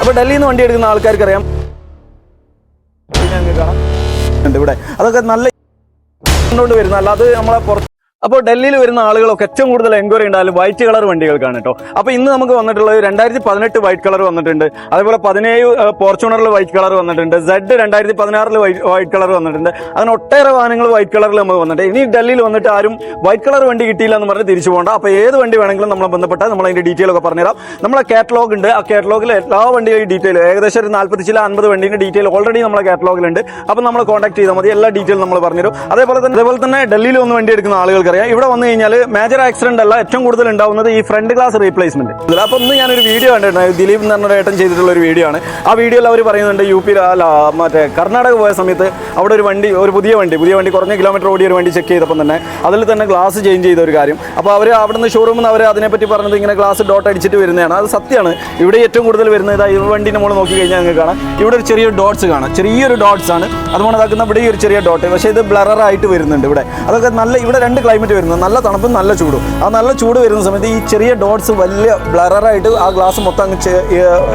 അപ്പോൾ ഡൽഹിയിൽ നിന്ന് വണ്ടി എടുക്കുന്ന ആൾക്കാർക്ക് അറിയാം ഇവിടെ. അതൊക്കെ നല്ല വരുന്ന അല്ലാതെ നമ്മളെ പുറത്ത് അപ്പോൾ ഡൽഹിയിൽ വരുന്ന ആളുകളൊക്കെ ഏറ്റവും കൂടുതൽ എൻക്വയറി ഉണ്ടായാലും വൈറ്റ് കളർ വണ്ടികൾക്കാണ് കേട്ടോ. അപ്പോൾ ഇന്ന് നമുക്ക് വന്നിട്ടുള്ളത് രണ്ടായിരത്തി പതിനെട്ട് വൈറ്റ് കളർ വന്നിട്ടുണ്ട്. അതേപോലെ പതിനേഴ് ഫോർച്യൂണറിൽ വൈറ്റ് കളർ വന്നിട്ടുണ്ട്. സെഡ് രണ്ടായിരത്തി പതിനാറിൽ വൈറ്റ് കളർ വന്നിട്ടുണ്ട്. അങ്ങനെ ഒട്ടേറെ വാഹനങ്ങൾ വൈറ്റ് കളറിൽ നമുക്ക് വന്നിട്ടുണ്ട്. ഇനി ഡൽഹിയിൽ വന്നിട്ട് ആരും വൈറ്റ് കളർ വണ്ടി കിട്ടിയില്ല എന്ന് പറഞ്ഞ് തിരിച്ചു പോകണ്ട. അപ്പോൾ ഏത് വണ്ടി വേണമെങ്കിലും നമ്മളെ ബന്ധപ്പെട്ടാൽ നമ്മൾ അതിന്റെ ഡീറ്റെയിൽ ഒക്കെ പറഞ്ഞുതരാം. നമ്മളെ കാറ്റലോഗ് ഉണ്ട്. ആ കാറ്റലോഗിൽ എല്ലാ വണ്ടികളുടെ ഡീറ്റെയിൽ ഏകദേശം ഒരു നാൽപ്പത്തി ചില അൻപത് വണ്ടിയുടെ ഡീറ്റെയിൽ ഓൾറെഡി നമ്മളെ കാറ്റലോഗിലുണ്ട് അപ്പോൾ നമ്മൾ കോൺടാക്ട് ചെയ്താൽ മതി. എല്ലാ ഡീറ്റെയിൽ നമ്മൾ പറഞ്ഞുതരും. അതേപോലെ തന്നെ അതേപോലെ തന്നെ ഡൽഹിയിൽ ഒന്ന് വണ്ടി എടുക്കുന്ന ആളുകൾക്കറിയാം ഇവിടെ വന്നു കഴിഞ്ഞാൽ മേജർ ആക്സിഡന്റ് അല്ല ഏറ്റവും കൂടുതൽ ഉണ്ടാവുന്നത് ഈ ഫ്രണ്ട് ഗ്ലാസ് റീപ്ലേസ്മെന്റ് അപ്പോൾ ഇന്ന് ഞാനൊരു വീഡിയോ കണ്ടിട്ടുണ്ട് ദിലീപ് എന്ന് പറഞ്ഞ ഏട്ടൻ ചെയ്തിട്ടുള്ള ഒരു വീഡിയോ ആണ്. ആ വീഡിയോയിൽ അവർ പറയുന്നുണ്ട് യു പി മറ്റേ കർണാടക പോയ സമയത്ത് അവിടെ ഒരു വണ്ടി ഒരു പുതിയ വണ്ടി പുതിയ വണ്ടി കുറഞ്ഞ കിലോമീറ്റർ ഓടിയ ഒരു വണ്ടി ചെക്ക് ചെയ്തപ്പോൾ തന്നെ അതിൽ തന്നെ ഗ്ലാസ് ചേഞ്ച് ചെയ്ത ഒരു കാര്യം. അപ്പോൾ അവർ അവിടുന്ന് ഷോറൂമിൽ നിന്ന് അവർ അതിനെപ്പറ്റി പറഞ്ഞത് ഇങ്ങനെ ഗ്ലാസ് ഡോട്ട് അടിച്ചിട്ട് വരുന്നതാണ്. അത് സത്യമാണ്. ഇവിടെ ഏറ്റവും കൂടുതൽ വരുന്നത് ഈ വണ്ടിന്റെ മുകളിൽ നോക്കി കഴിഞ്ഞാൽ നിങ്ങൾക്ക് കാണാം. ഇവിടെ ഒരു ചെറിയ ഡോട്ട്സ് കാണാം. ചെറിയൊരു ഡോട്ട്സ് ആണ്. അതുകൊണ്ട് അതാക്കുന്ന ഇവിടെ ഈ ഒരു ചെറിയ ഡോട്ട് പക്ഷേ ഇത് ബ്ലറർ ആയിട്ട് വരുന്നുണ്ട് ഇവിടെ. അതൊക്കെ നല്ല ഇവിടെ രണ്ട് ക്ലൈമറ്റ് വരുന്നത്. നല്ല തണുപ്പും നല്ല ചൂടും. ആ നല്ല ചൂട് വരുന്ന സമയത്ത് ഈ ചെറിയ ഡോട്ട്സ് വലിയ ബ്ലററായിട്ട് ആ ഗ്ലാസ് മൊത്തം അങ്ങ്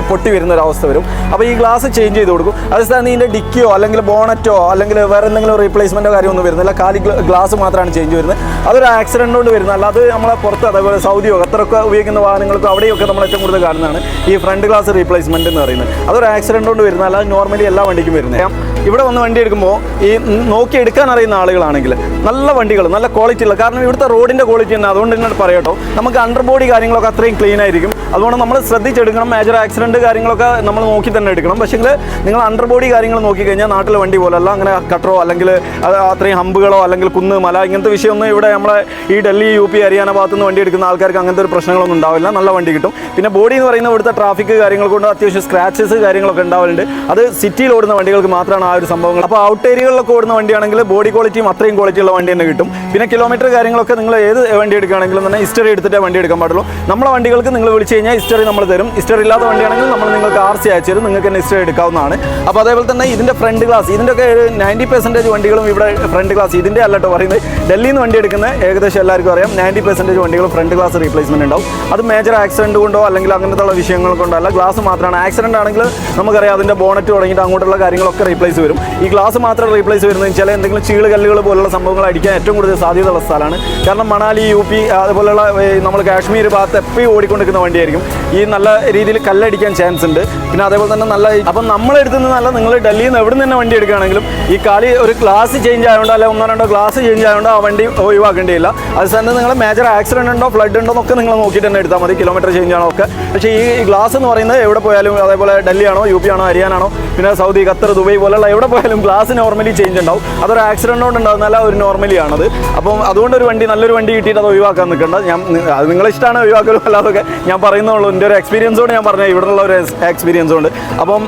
പൊട്ടി വരുന്ന ഒരു അവസ്ഥ വരും. അപ്പോൾ ഈ ഗ്ലാസ് ചേഞ്ച് ചെയ്ത് കൊടുക്കും. അതേസ്ഥാനം ഇതിന്റെ ഡിക്കിയോ അല്ലെങ്കിൽ ബോണറ്റോ അല്ലെങ്കിൽ വേറെ എന്തെങ്കിലും റീപ്ലേസ്മെന്റോ കാര്യമൊന്നും വരുന്നില്ല. കാലി ഗ്ലാസ് മാത്രമാണ് ചേഞ്ച് വരുന്നത്. അതൊരു ആക്സിഡന്റ് കൊണ്ട് വരുന്നത്. അല്ലാതെ നമ്മളെ പുറത്ത് അതേപോലെ സൗദിയോ ഖത്തറൊക്കെ ഉപയോഗിക്കുന്ന വാഹനങ്ങൾക്കും അവിടെയൊക്കെ നമ്മൾ ഏറ്റവും കൂടുതൽ കാണുന്നതാണ് ഈ ഫ്രണ്ട് ഗ്ലാസ് റീപ്ലേസ്മെന്റ് എന്ന് പറയുന്നത്. അതൊരു ആക്സിഡന്റ് കൊണ്ട് വരുന്നത്. അല്ലാതെ നോർമലി എല്ലാ വണ്ടിക്കും വരുന്നത്. ഇവിടെ വന്ന് വണ്ടി എടുക്കുമ്പോൾ ഈ നോക്കി എടുക്കാൻ അറിയുന്ന ആളുകളാണെങ്കിൽ നല്ല വണ്ടികൾ നല്ല ക്വാളിറ്റി ഉള്ള കാരണം ഇവിടുത്തെ റോഡിന്റെ ക്വാളിറ്റി തന്നെ. അതുകൊണ്ട് തന്നെ പറയട്ടോ നമുക്ക് അണ്ടർ ബോഡി കാര്യങ്ങളൊക്കെ അത്രയും ക്ലീൻ ആയിരിക്കും. അതുകൊണ്ട് നമ്മൾ ശ്രദ്ധിച്ചെടുക്കണം മേജർ ആക്സിഡന്റ് കാര്യങ്ങളൊക്കെ നമ്മൾ നോക്കി തന്നെ എടുക്കണം. പക്ഷേ നിങ്ങൾ അണ്ടർ ബോഡി കാര്യങ്ങൾ നോക്കിക്കഴിഞ്ഞാൽ നാട്ടിലെ വണ്ടി പോലല്ല അങ്ങനെ കട്ടറോ അല്ലെങ്കിൽ അത് അത്രയും ഹമ്പുകളോ അല്ലെങ്കിൽ കുന്ന് മല ഇങ്ങനത്തെ വിഷയമൊന്നും ഇവിടെ നമ്മളെ ഈ ഡൽഹി യു പി ഹരിയാന ഭാഗത്തു നിന്ന് വണ്ടി എടുക്കുന്ന ആൾക്കാർക്ക് അങ്ങനത്തെ ഒരു പ്രശ്നങ്ങളൊന്നും ഉണ്ടാവില്ല. നല്ല വണ്ടി കിട്ടും. പിന്നെ ബോഡി എന്ന് പറയുന്ന ഇവിടുത്തെ ട്രാഫിക് കാര്യങ്ങൾ കൊണ്ട് അത്യാവശ്യം സ്ക്രാച്ചസ് കാര്യങ്ങളൊക്കെ ഉണ്ടാവലുണ്ട്. അത് സിറ്റിയിൽ ഓടുന്ന വണ്ടികൾക്ക് മാത്രമാണ് ഒരു സംഭവങ്ങൾ. അപ്പോൾ ഔട്ട് ഏരിയകളിലൊക്കെ ഓടുന്ന വണ്ടിയാണെങ്കിൽ ബോഡി ക്വാളിറ്റിയും അത്രയും ക്വാളിറ്റി ഉള്ള വണ്ടി തന്നെ കിട്ടും. പിന്നെ കിലോമീറ്റർ കാര്യങ്ങളൊക്കെ നിങ്ങൾ ഏത് വണ്ടി എടുക്കുകയാണെങ്കിലും തന്നെ ഹിസ്റ്ററി എടുത്തിട്ടേ വണ്ടി എടുക്കാൻ പാടുള്ളൂ. നമ്മളെ വണ്ടികൾക്ക് നിങ്ങൾ വിളിച്ച് കഴിഞ്ഞാൽ ഹിസ്റ്ററി നമ്മൾ തരും. ഹിസ്റ്ററി ഇല്ലാത്ത വണ്ടിയാണെങ്കിൽ നമ്മൾ നിങ്ങൾക്ക് ആർ സി അയച്ചു തരും. നിങ്ങൾക്ക് തന്നെ ഹിസ്റ്ററി എടുക്കാവുന്നതാണ്. അപ്പോൾ അതേപോലെ തന്നെ ഇതിന്റെ ഫ്രണ്ട് ക്ലാസ് ഇതിന്റെ ഒക്കെ ഒരു നയന്റി പെർസെന്റേജ് വണ്ടികളും ഇവിടെ ഫ്രണ്ട് ഗ്ലാസ് ഇതിന്റെ അല്ലട്ടോ പറയുന്നത്. ഡൽഹിയിൽ നിന്ന് വണ്ടി എടുക്കുന്ന ഏകദേശം എല്ലാവർക്കും അറിയാം. നയന്റി പെർസെന്റേജ് വണ്ടികളും ഫ്രണ്ട് ക്ലാസ് റീപ്ലേസ്മെന്റ് ഉണ്ടാവും. അത് മേജർ ആക്സിഡന്റ് കൊണ്ടോ അല്ലെങ്കിൽ അങ്ങനത്തെ ഉള്ള വിഷയങ്ങൾ കൊണ്ടോ അല്ല ഗ്ലാസ് മാത്രമാണ്. ആക്സിഡന്റ് ആണെങ്കിൽ നമുക്കറിയാം അതിന്റെ ബോണറ്റ് തുടങ്ങിയിട്ട് അങ്ങോട്ടുള്ള കാര്യങ്ങളൊക്കെ റീപ്ലേസ് വരും. ഈ ഗ്ലാസ് മാത്രം റീപ്ലേസ് വരുന്നത് ചില എന്തെങ്കിലും ചീൾ കല്ലുകൾ പോലുള്ള സംഭവങ്ങൾ അടിക്കാൻ ഏറ്റവും കൂടുതൽ സാധ്യതയുള്ള സ്ഥലമാണ്. കാരണം മണാലി യു പി അതുപോലുള്ള നമ്മൾ കാശ്മീർ ഭാഗത്ത് എപ്പോഴും ഓടിക്കൊണ്ടിരിക്കുന്ന വണ്ടിയായിരിക്കും. ഈ നല്ല രീതിയിൽ കല്ലടിക്കാൻ ചാൻസ് ഉണ്ട്. പിന്നെ അതേപോലെ തന്നെ നല്ല അപ്പം നമ്മളെടുത്തു നിന്നല്ല നിങ്ങൾ ഡൽഹിയിൽ നിന്ന് എവിടെ നിന്ന് വണ്ടി എടുക്കുകയാണെങ്കിലും ഈ കാലി ഒരു ഗ്ലാസ് ചേഞ്ച് ആയതുകൊണ്ട് അല്ലെങ്കിൽ ഒന്നോ രണ്ടോ ഗ്ലാസ് ചേഞ്ച് ആയതുകൊണ്ടോ ആ വണ്ടി ഒഴിവാക്കേണ്ടിയില്ല. അത് തന്നെ നിങ്ങൾ മേജർ ആക്സിഡന്റ് ഉണ്ടോ ഫ്ലഡ് ഉണ്ടോ എന്നൊക്കെ നിങ്ങൾ നോക്കിയിട്ട് തന്നെ എടുത്താൽ മതി. കിലോമീറ്റർ ചേഞ്ച് ആണോ ഒക്കെ. പക്ഷേ ഈ ഗ്ലാസ് എന്ന് പറയുന്നത് എവിടെ പോയാലും അതേപോലെ ഡൽഹി ആണോ യു പി ആണോ ഹരിയാനാണോ പിന്നെ സൗദി ഖത്തർ ദുബൈ പോലുള്ള എവിടെ പോയാലും ഗ്ലാസ് നോർമലി ചേഞ്ച് ഉണ്ടാവും. അതൊരു ആക്സിഡന്റ് കൊണ്ട് ഉണ്ടാകുന്നല്ല ഒരു നോർമലി ആണത്. അപ്പം അതുകൊണ്ട് ഒരു വണ്ടി നല്ലൊരു വണ്ടി കിട്ടിയിട്ട് അത് ഒഴിവാക്കാൻ നിൽക്കണ്ട. ഞാൻ അത് നിങ്ങളെ ഇഷ്ടമാണ് ഒഴിവാക്കലും അല്ലാതൊക്കെ ഞാൻ പറയുന്നുള്ളൂ എന്റെ ഒരു എക്സ്പീരിയൻസോട് ഞാൻ പറഞ്ഞത് ഇവിടെ ഉള്ള ഒരു എക്സ്പീരിയൻസ് കൊണ്ട്. അപ്പം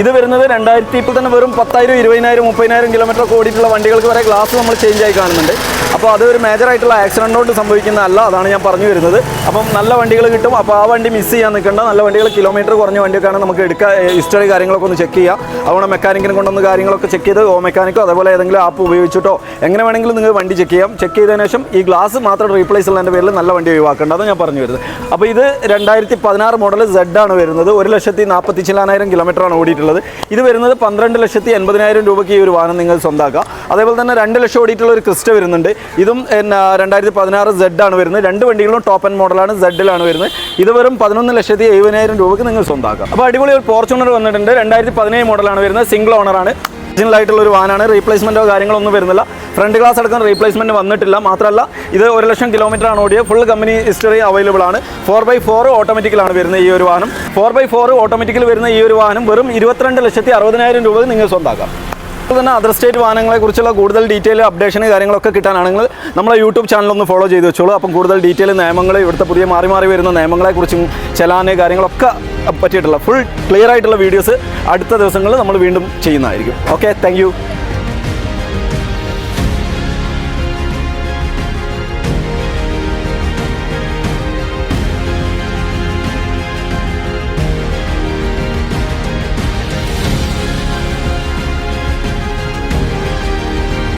ഇത് വരുന്നത് രണ്ടായിരത്തി ഇപ്പോൾ തന്നെ വെറും പത്തായിരം ഇരുപതിനായിരം മുപ്പതിനായിരം കിലോമീറ്റർ ഓടിയിട്ടുള്ള വണ്ടികൾക്ക് വരെ ഗ്ലാസ് നമ്മൾ ചേഞ്ച് ആയി കാണുന്നുണ്ട്. അപ്പോൾ അത് ഒരു മേജർ ആയിട്ടുള്ള ആക്സിഡന്റ് കൊണ്ട് സംഭവിക്കുന്നതല്ല അതാണ് ഞാൻ പറഞ്ഞു വരുന്നത്. അപ്പം നല്ല വണ്ടികൾ കിട്ടും. അപ്പോൾ ആ വണ്ടി മിസ് ചെയ്യാൻ നിൽക്കേണ്ട. നല്ല വണ്ടികൾ കിലോമീറ്റർ കുറഞ്ഞ വണ്ടിയൊക്കെയാണ് നമുക്ക് എടുക്കുക ഹിസ്റ്ററി കാര്യങ്ങളൊക്കെ ഒന്ന് ചെക്ക് ചെയ്യാം. അതുകൊണ്ട് മെക്കാനിക്കിനെ കൊണ്ടൊന്ന് കാര്യങ്ങളൊക്കെ ചെക്ക് ചെയ്ത് ഓ മെക്കാനിക്കോ അതേപോലെ ഏതെങ്കിലും ആപ്പ് ഉപയോഗിച്ചിട്ടോ എങ്ങനെ വേണമെങ്കിലും നിങ്ങൾ വണ്ടി ചെക്ക് ചെയ്യാം. ചെക്ക് ചെയ്തതിന് ശേഷം ഈ ഗ്ലാസ് മാത്രം റീപ്ലേസ് ഉള്ളതിന്റെ പേരിൽ നല്ല വണ്ടി ഒഴിവാക്കേണ്ട. ഞാൻ പറഞ്ഞു വരുന്നത്. അപ്പോൾ ഇത് രണ്ടായിരത്തി പതിനാറ് മോഡൽ സെഡ് ആണ് വരുന്നത്. ഒരു ലക്ഷത്തി നാൽപ്പത്തി ചില്ലാനായിരം കിലോമീറ്റർ ആണ് ഓടിയിട്ടുള്ളത് ഇത് വരുന്നത് പന്ത്രണ്ട് ലക്ഷത്തി എൺപതിനായിരം രൂപയ്ക്ക് ഈ ഒരു വാഹനം നിങ്ങൾ സ്വന്താക്കാം. അതേപോലെ തന്നെ രണ്ട് ലക്ഷം ഓടിയിട്ടുള്ള ഒരു ക്രിസ്റ്റ വരുന്നുണ്ട്. ഇതും രണ്ടായിരത്തി പതിനാറ് സെഡ് ആണ് വരുന്നത്. രണ്ട് വണ്ടികളും ടോപ്പ് ആൻഡ് മോഡലാണ് സെഡിലാണ് വരുന്നത്. ഇത് വെറും പതിനൊന്ന് ലക്ഷത്തി എഴുപതിനായിരം രൂപയ്ക്ക് നിങ്ങൾ സ്വന്താക്കാം. അപ്പോൾ അടിപൊളി ഒരു ഫോർച്യൂണർ വന്നിട്ടുണ്ട്. രണ്ടായിരത്തി പതിനേഴ് മോഡലാണ് വരുന്നത്. സിംഗിൾ ഓണറാണ് ഒറിജിനൽ ആയിട്ടുള്ള ഒരു വാനാണ് റീപ്ലേസ്മെന്റോ കാര്യങ്ങളൊന്നും വരുന്നില്ല. ഫ്രണ്ട് ഗ്ലാസ് അടക്കം റീപ്ലേസ്മെന്റ് വന്നിട്ടില്ല. മാത്രമല്ല ഇത് ഒരു ലക്ഷം കിലോമീറ്റർ ആണ് ഓടിയത് ഫുൾ കമ്പനി ഹിസ്റ്ററി അവൈലബിൾ ആണ്. ഫോർ ബൈ ഫോർ ഓട്ടോമാറ്റിക്കലാണ് വരുന്നത് ഈ ഒരു വാഹനം. ഫോർ ബൈ ഫോർ ഓട്ടോമാറ്റിക്കൽ വരുന്ന ഈ ഒരു വാഹനം വെറും ഇരുപത്തിരണ്ട് ലക്ഷത്തി അറുപതിനായിരം രൂപ നിങ്ങൾ സ്വന്താക്കാം. അതുപോലെ തന്നെ അതർ സ്റ്റേറ്റ് വാഹനങ്ങളെ കുറിച്ചുള്ള കൂടുതൽ ഡീറ്റെയിൽ അപ്ഡേഷൻ കാര്യങ്ങളൊക്കെ കിട്ടാനാണെങ്കിൽ നമ്മളെ യൂട്യൂബ് ചാനൽ ഒന്ന് ഫോളോ ചെയ്ത് വെച്ചോളൂ. അപ്പം കൂടുതൽ ഡീറ്റെയിൽ നിയമങ്ങൾ ഇവിടുത്തെ പുതിയ മാറി മാറി വരുന്ന നിയമങ്ങളെക്കുറിച്ചും ചലാന് കാര്യങ്ങളൊക്കെ പറ്റിയിട്ടുള്ള ഫുൾ ക്ലിയർ ആയിട്ടുള്ള വീഡിയോസ് അടുത്ത ദിവസങ്ങളിൽ നമ്മൾ വീണ്ടും ചെയ്യുന്നതായിരിക്കും. Okay thank